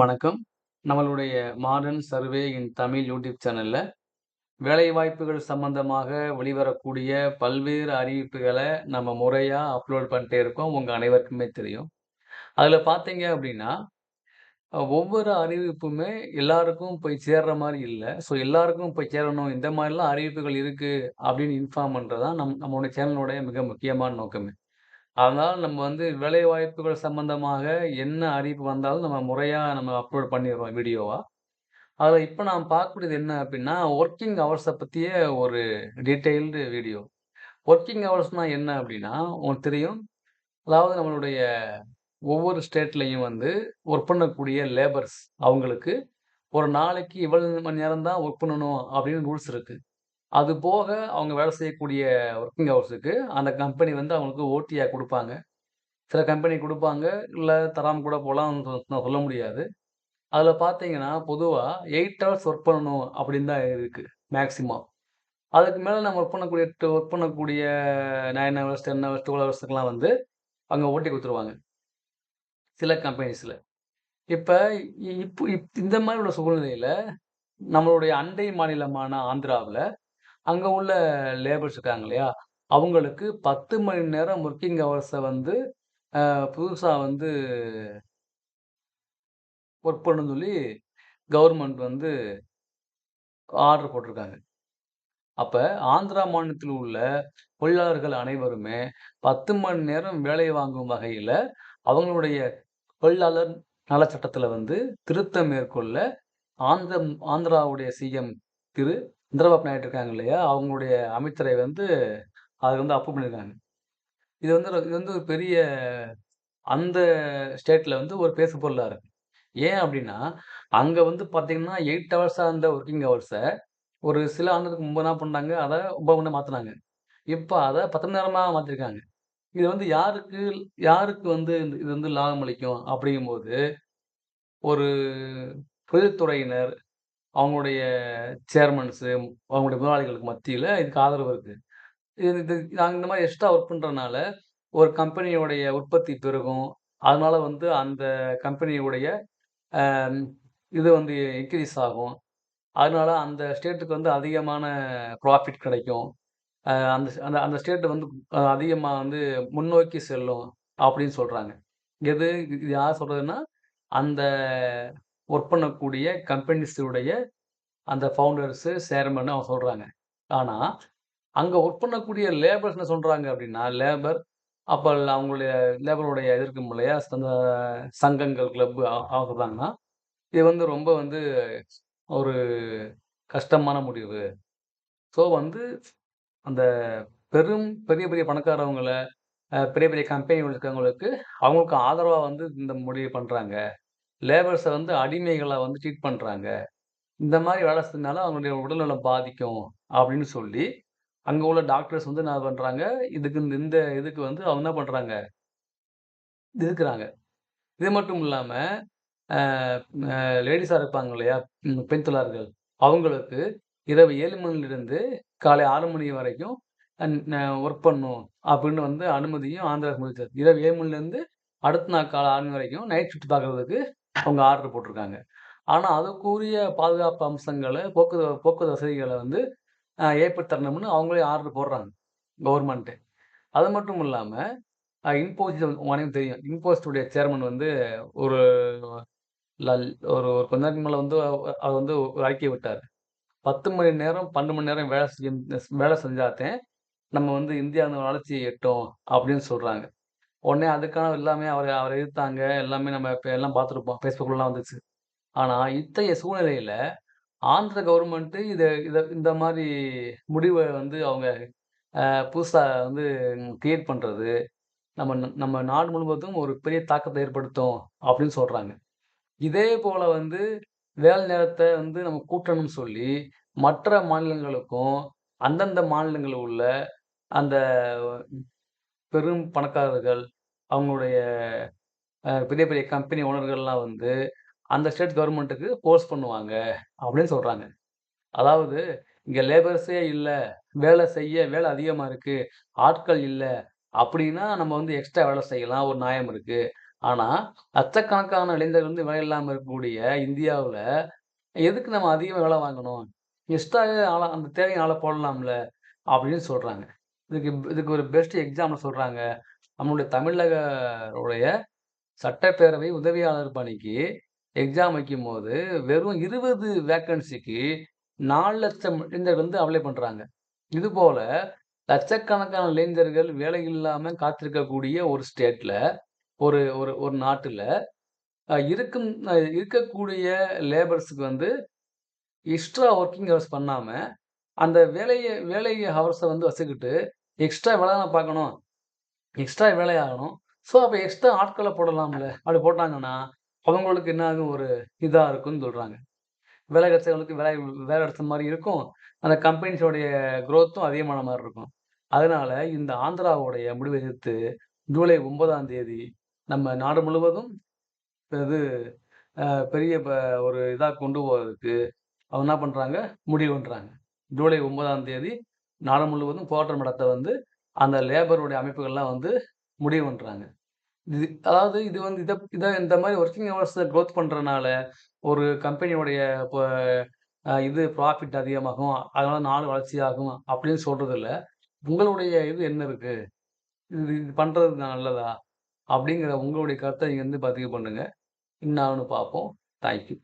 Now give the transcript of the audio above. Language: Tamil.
வணக்கம். நம்மளுடைய modern survey in Tamil YouTube சேனலில் வேலைவாய்ப்புகள் சம்மந்தமாக வெளிவரக்கூடிய பல்வேறு அறிவிப்புகளை நம்ம முறையாக அப்லோட் பண்ணிட்டே இருக்கோம். உங்கள் அனைவருக்குமே தெரியும். அதில் பார்த்தீங்க அப்படின்னா ஒவ்வொரு அறிவிப்புமே எல்லாருக்கும் போய் சேர்ற மாதிரி இல்லை ஸோ எல்லாருக்கும் போய் சேரணும். இந்த மாதிரிலாம் அறிவிப்புகள் இருக்குது அப்படின்னு இன்ஃபார்ம் பண்ணுறது தான் நம் நம்மளுடைய சேனலுடைய மிக முக்கியமான நோக்கமே. அதனால நம்ம வந்து வேலைவாய்ப்புகள் சம்மந்தமாக என்ன அறிவிப்பு வந்தாலும் நம்ம முறையாக நம்ம அப்லோட் பண்ணிடுறோம் வீடியோவா. அதில் இப்போ நாம் பார்க்கக்கூடியது என்ன அப்படின்னா ஒர்க்கிங் ஹவர்ஸை பற்றிய ஒரு டீட்டெயில்டு வீடியோ. ஒர்க்கிங் ஹவர்ஸ்னால் என்ன அப்படின்னா உங்களுக்கு தெரியும். அதாவது நம்மளுடைய ஒவ்வொரு ஸ்டேட்லேயும் வந்து ஒர்க் பண்ணக்கூடிய லேபர்ஸ் அவங்களுக்கு ஒரு நாளைக்கு இவ்வளவு மணி நேரம் தான் ஒர்க் பண்ணணும் அப்படின்னு ரூல்ஸ் இருக்குது அது போக அவங்க வேலை செய்யக்கூடிய ஒர்க்கிங் ஹவர்ஸுக்கு அந்த கம்பெனி வந்து அவங்களுக்கு ஓட்டியாக கொடுப்பாங்க சில கம்பெனி கொடுப்பாங்க இல்லை தராமல் கூட போகலாம்னு நான் சொல்ல முடியாது. அதில் பார்த்தீங்கன்னா, பொதுவாக எயிட் ஹவர்ஸ் ஒர்க் பண்ணணும் அப்படின்னு தான் இருக்குது மேக்ஸிமம். அதுக்கு மேலே நம்ம ஒர்க் பண்ணக்கூடிய ஒர்க் பண்ணக்கூடிய நைன் ஹவர்ஸ், 10 ஹவர்ஸ், 12 ஹவர்ஸ்க்குலாம் வந்து அங்கே ஓட்டி கொடுத்துருவாங்க சில கம்பெனிஸில் இப்போ இப்போ இப் இந்த மாதிரி உள்ள சூழ்நிலையில் நம்மளுடைய அண்டை மாநிலமான ஆந்திராவில் அங்கே உள்ள லேபர்ஸ் இருக்காங்க இல்லையா? அவங்களுக்கு 10 மணி நேரம் ஒர்க்கிங் ஹவர்ஸை வந்து புதுசாக புதுசா வந்து ஒர்க் பண்ணணும்னு சொல்லி கவர்மெண்ட் வந்து ஆர்டர் போட்டிருக்காங்க. அப்போ ஆந்திரா மாநிலத்தில் உள்ள தொழிலாளர்கள் அனைவருமே 10 மணி நேரம் வேலை வாங்கும் வகையில் அவங்களுடைய தொழிலாளர் நலச்சட்டத்தில் வந்து திருத்தம் மேற்கொள்ள ஆந்திரம் ஆந்திராவுடைய சிஎம் திரு சந்திரபாபு நாயுடு இருக்காங்க இல்லையா? அவங்களுடைய அமைச்சரை வந்து அதை வந்து அப்ரூவ் பண்ணியிருக்காங்க. இது வந்து இது வந்து ஒரு பெரிய அந்த ஸ்டேட்டில் வந்து ஒரு பேசு பொருளாக இருக்கு. ஏன் அப்படின்னா அங்கே வந்து பார்த்தீங்கன்னா எயிட் ஹவர்ஸாக இருந்த ஒர்க்கிங் ஹவர்ஸை ஒரு சில ஆண்டுக்கு முன்பு என்ன பண்ணாங்க, அதை ஒன்பது மணி மாற்றினாங்க இப்போ அதை பத்து நேரமாக மாற்றிருக்காங்க இது வந்து யாருக்கு யாருக்கு வந்து இது வந்து லாபம் அளிக்கும் அப்படிங்கும்போது ஒரு பொதுத்துறையினர் அவங்களுடைய சேர்மன்ஸு, அவங்களுடைய முதலாளிகளுக்கு மத்தியில் இதுக்கு ஆதரவு இருக்குது இது இது நாங்கள் இந்த மாதிரி எக்ஸ்ட்ரா ஒர்க் பண்ணுறதுனால ஒரு கம்பெனியுடைய உற்பத்தி பெருகும். அதனால வந்து அந்த கம்பெனியுடைய இது வந்து இன்க்ரீஸ் ஆகும். அதனால அந்த ஸ்டேட்டுக்கு வந்து அதிகமான ப்ராஃபிட் கிடைக்கும். அந்த அந்த அந்த ஸ்டேட்டு வந்து அதிகமாக வந்து முன்னோக்கி செல்லும் அப்படின்னு சொல்கிறாங்க எது இது யார் சொல்கிறதுன்னா அந்த ஒர்க் பண்ணக்கூடிய கம்பெனிஸுடைய அந்த ஃபவுண்டர்ஸு, சேர்மன் அவங்க சொல்கிறாங்க ஆனால் அங்கே ஒர்க் பண்ணக்கூடிய லேபர்ஸ் என்ன அப்படின்னா லேபர் அப்போ அவங்களுடைய லேபருடைய இது இருக்கும் இல்லையா? அந்த சங்கங்கள், கிளப்பு அவங்க இது வந்து ரொம்ப வந்து ஒரு கஷ்டமான முடிவு. ஸோ வந்து அந்த பெரும் பெரிய பெரிய பணக்காரவங்களை பெரிய பெரிய கம்பெனி இருக்கிறவங்களுக்கு, அவங்களுக்கு ஆதரவாக வந்து இந்த முடிவு பண்ணுறாங்க லேபர்ஸை வந்து அடிமைகளை வந்து ட்ரீட் பண்ணுறாங்க இந்த மாதிரி வேலை செஞ்சதுனால அவங்களுடைய உடல்நலம் பாதிக்கும் அப்படின்னு சொல்லி, அங்கே உள்ள டாக்டர்ஸ் வந்து என்ன பண்ணுறாங்க இதுக்கு இந்த இதுக்கு வந்து அவங்க என்ன பண்ணுறாங்க எதிர்க்கிறாங்க. இது மட்டும் இல்லாமல் லேடிஸாக இருப்பாங்க இல்லையா? பெண் தொழிலாளர்கள். அவங்களுக்கு இரவு ஏழு மணிலிருந்து காலை ஆறு மணி வரைக்கும் ஒர்க் பண்ணும் அப்படின்னு வந்து அனுமதியும் ஆந்திரா முடிச்சது இரவு ஏழு மணிலேருந்து அடுத்த நாள் காலை ஆறு மணி வரைக்கும் நைட் ஷிஃப்ட் பார்க்குறதுக்கு அவங்க ஆர்டர் போட்டிருக்காங்க. ஆனால் அதுக்குரிய பாதுகாப்பு அம்சங்களை போக்கு போக்குவரத்து வசதிகளை வந்து ஏற்படுத்தரணும்னு ஏற்படுத்தி தரணும்னு அவங்களே ஆர்டர் போடுறாங்க. கவர்மெண்ட்டு அது மட்டும் இல்லாமல் இன்போசிஸ் உங்க தெரியும். இன்போசிஸ்டுடைய சேர்மன் வந்து ஒரு லல் ஒரு ஒரு கொஞ்ச நேரத்துக்கு மேலே வந்து அவர் வந்து ஒரு அறிக்கை விட்டார் பத்து மணி நேரம், 12 மணி நேரம் வேலை செஞ் வேலை செஞ்சாத்தேன், நம்ம வந்து இந்தியா வளர்ச்சி எட்டும் அப்படின்னு சொல்கிறாங்க உடனே அதுக்கான எல்லாமே அவரை அவரை எதிர்த்தாங்க. எல்லாமே நம்ம இப்போ எல்லாம் பார்த்துருப்போம். ஃபேஸ்புக்லாம் வந்துச்சு. ஆனால் இத்தகைய சூழ்நிலையில் ஆந்திர கவர்மெண்ட்டு இதை இதை இந்த மாதிரி முடிவை வந்து அவங்க புதுசாக வந்து கிரியேட் பண்ணுறது நம்ம நம்ம நாடு முழுவதும் ஒரு பெரிய தாக்கத்தை ஏற்படுத்தும் அப்படின்னு சொல்கிறாங்க இதே போல் வந்து வேலை நேரத்தை வந்து நம்ம கூட்டணும்னு சொல்லி, மற்ற மாநிலங்களுக்கும், அந்தந்த மாநிலங்களில் உள்ள அந்த பெரும் பணக்காரர்கள், அவங்களுடைய பெரிய பெரிய கம்பெனி ஓனர்கள்லாம் வந்து, அந்த ஸ்டேட் கவர்மெண்ட்டுக்கு போர்ஸ் பண்ணுவாங்க அப்படின்னு சொல்கிறாங்க அதாவது இங்கே லேபர்ஸே இல்லை வேலை செய்ய வேலை அதிகமாக இருக்குது ஆட்கள் இல்லை அப்படின்னா நம்ம வந்து எக்ஸ்ட்ரா வேலை செய்யலாம். ஒரு நியாயம் இருக்குது ஆனால் லட்சக்கணக்கான இளைஞர்கள் வந்து வேலை இல்லாமல் இருக்கக்கூடிய இந்தியாவில் எதுக்கு நம்ம அதிகமாக வேலை வாங்கணும்? எக்ஸ்ட்ரா ஆளை அந்த தேவையான ஆளை போடலாம்ல, அப்படின்னு சொல்கிறாங்க இதுக்கு இதுக்கு ஒரு பெஸ்ட் எக்ஸாம்பிள் சொல்கிறாங்க நம்மளுடைய தமிழக உடைய சட்டப்பேரவை உதவியாளர் பணிக்கு எக்ஸாம் வைக்கும்போது, வெறும் 20 வேக்கன்சிக்கு நாலு லட்சம் இளைஞர்கள் வந்து அப்ளை இது போல் லட்சக்கணக்கான இளைஞர்கள் வேலை இல்லாமல் காத்திருக்கக்கூடிய ஒரு ஸ்டேட்டில் ஒரு ஒரு ஒரு நாட்டில் இருக்கும் இருக்கக்கூடிய லேபர்ஸுக்கு வந்து எக்ஸ்ட்ரா ஒர்க்கிங் ஹவர்ஸ் பண்ணாமல் அந்த வேலையை வேலை ஹவர்ஸை வந்து வச்சுக்கிட்டு, எக்ஸ்ட்ரா வேலை தான பார்க்கணும். எக்ஸ்ட்ரா வேலை ஆகணும். ஸோ, அப்போ எக்ஸ்ட்ரா ஆட்களை போடலாம்ல. அப்படி போட்டாங்கன்னா, அவங்களுக்கு என்ன ஆகும் ஒரு இதாக இருக்கும்னு சொல்கிறாங்க வேலை கிடைச்சவங்களுக்கு வேலை வேலை கிடைச்ச மாதிரி இருக்கும். அந்த கம்பெனிஸோடைய குரோத்தும் அதிகமான மாதிரி இருக்கும். அதனால இந்த ஆந்திராவுடைய முடிவை எதிர்த்து ஜூலை ஒன்பதாம் தேதி நம்ம நாடு முழுவதும் இது பெரிய ப ஒரு இதாக கொண்டு போகிறதுக்கு அவங்க என்ன பண்ணுறாங்க முடிவு பண்ணுறாங்க ஜூலை ஒன்பதாம் தேதி நாடு முழுவதும் போராட்டம் நடத்த வந்து அந்த லேபருடைய அமைப்புகள்லாம் வந்து முடிவு பண்ணுறாங்க இது அதாவது இது வந்து இதை இதை இந்த மாதிரி ஒர்க்கிங் ஹவர்ஸை க்ரோத் பண்ணுறனால ஒரு கம்பெனியுடைய இப்போ இது ப்ராஃபிட் அதிகமாகும். அதனால் நாடு வளர்ச்சியாகும் அப்படின்னு சொல்கிறதில்ல உங்களுடைய இது என்ன இருக்குது இது இது பண்ணுறது நல்லதா? அப்படிங்கிற உங்களுடைய கருத்தை நீங்கள் வந்து பதிவு பண்ணுங்கள் என்னான்னு பார்ப்போம். Thank you.